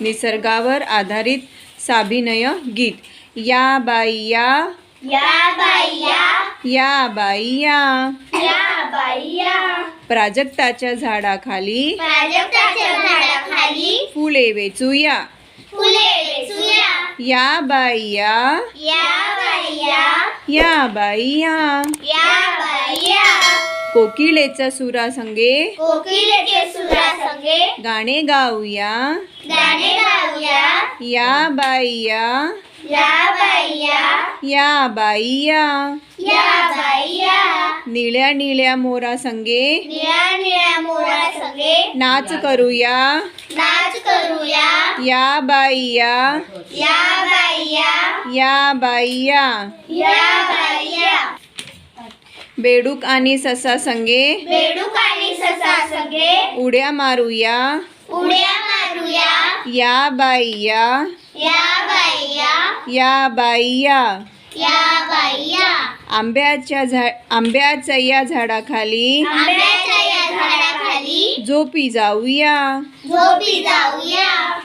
निसर्गावर आधारित साभिनय गीत. या बाई या या बाईया. या बाई या बाईया. प्राजक्ताच्या झाडाखाली प्राजक्ताच्या झाडाखाली फुले वेचूया. फुले वेचूया. या बाई या या बाईया. या बाई या या बाईया. कोकिलेचा सुरासंगे कोकिलेचे सुरासंगे गाणे गाऊया. गाणे गाऊया. या बाई या बाईया. या बाई या बाईया. निळ्या निळ्या मोरा संगे. निळ्या निळ्या मोरा संगे. नाच करूया. नाच करूया. या बाई या बाईया. या बाई या या बाईया. बेडूक आणि ससा संगे बेडूक आणि ससा संगे उड्या मारूया. उड्या मारूया. या बाई या बाईया. या बाई या या बाईया. आंब्याच्या झा आंब्याच्या या झाडाखाली आंब्याच्या या झाडाखाली झोपी जाऊया. झोपी जाऊया.